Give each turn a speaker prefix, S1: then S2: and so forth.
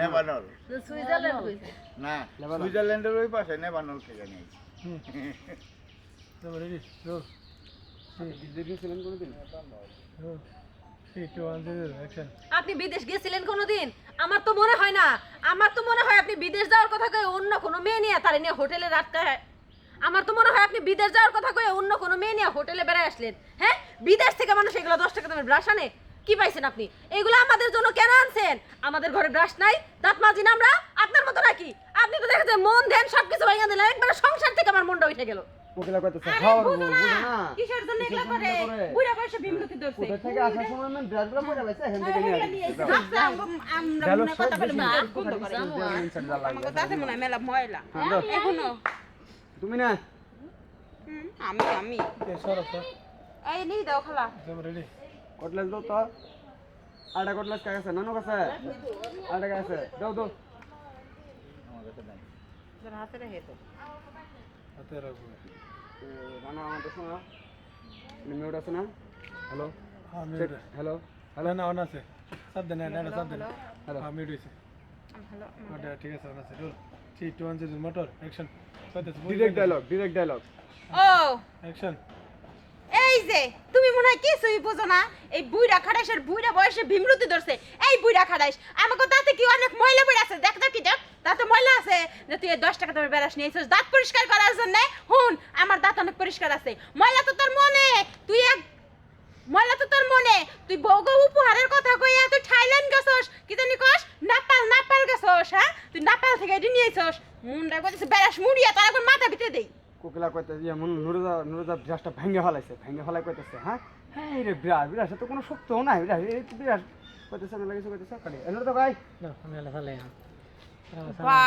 S1: Nebanol.
S2: Switzerland
S1: না সুইজারল্যান্ডের ওই পাশে নেবানল থেকে
S2: আপনি বিদেশ গেছিলেন কোনোদিন? আমার তো মনে হয় না। আমার তো মনে হয় আপনি বিদেশ যাওয়ার কথা কয়ে অন্য কোনো মেয়ে নিয়ে তার নিয়ে হোটেলে রাখতে হয় আমার তো মনে হয় আপনি বিদেশ যাওয়ার কথা কয়ে অন্য কোনো মেয়ে নিয়ে হোটেলে বেড়ায় আসলেন। হ্যাঁ? বিদেশ থেকে মানুষ এগুলো দশ টাকা দামের ব্রাশ আনে। কি পাইছেন আপনি? এগুলো আমাদের জন্য কেন আনছেন? আমাদের ঘরে ব্রাশ নাই দাঁত মাজি না আমরা? আপনার মতো নাকি? আপনি তো দেখেছেন মন ধ্যান সবকিছু ভেঙে দিলেন একবার সংসার থেকে আমার মনটা উঠে গেল।
S3: কোকিলা কইতেছে খাওয়ার বুঝো না
S4: কিসের জন্য এগুলা করে?
S3: কিসের জন্য
S4: বুড়া বয়সে বিমলতি ধরছে।
S3: কোথা থেকে আসার সময় পড়ে এখান থেকে নিয়ে আসছে।
S4: আচ্ছা, আমরা মনে কথা বলে বন্ধ করে আমাকে
S3: করে
S4: তাতে মনে হয় মেলা ময়লা।
S3: হ্যাঁ,
S4: এখনও?
S3: তুমি না?
S4: আমি আমি। এই নি দাও খালা।
S5: রেডি।
S3: কটলেস দাও তো। আটা কটলেস কাছে আছে? নানু কাছে আটা কাছে দাও দাও।
S1: আমার কাছে নাই
S4: হাতে রেখে তো
S5: হাতে রাখব
S3: এ, রানা আমাদের শোনা মিউট আছে না? হ্যালো?
S5: আমি
S3: হ্যালো?
S5: হ্যালো না অন আছে। সব দেন না সব দেন।
S3: হ্যালো।
S5: আমি দিছি
S4: ভালো
S5: ওটা ঠিক আছে অন আছে। Roll three two one zero motor action
S3: direct dialogue direct dialogue
S4: ও!
S5: অ্যাকশন
S4: এই যে তুমি মনে হয় কিছুই বোঝো না। এই বুইরা খাটাইশের বুইরা বয়সে ভীমরতি ধরছে। এই বুইরা খাটাইশ আমাকে তাতে কি অনেক ময়লা পড়ে আছে? দেখ দেখ কি দেখ, তাতে ময়লা আছে। যে তুই দশ টাকা দামের বেড়াস নিয়েছিস দাঁত পরিষ্কার করার জন্য, হুন, আমার দাঁত অনেক পরিষ্কার আছে। ময়লা তো তোর মনে, তুই এক ময়লা তো তোর মনে, তুই বউগো উপহারের কথা কইয়া তুই থাইল্যান্ড গেছস, কি জানি কস? নাপাল নাপাল গেছস হ্যাঁ? তুই নাপাল থেকে এটি নিয়েছস মুন্ডা কইতেছে, বেড়াস মুড়িয়া, তার এখন মাথা ভিতরে দেই
S3: কোকিলা কইতেছে যে মন নুরুদা নুরুদা বিরাসটা ভেঙে ফেলাইছে ভেঙে ফেলাই কইতেছে হ্যাঁ? হ্যাঁ রে বিরাস বিরাসে তো কোনো শক্ত নাই বিরাস এই তো বিরাস কইতেছে না লাগিছে কইতেছে কালি এনে তো ভাই।
S5: না আমি আলে ফেলে
S4: বা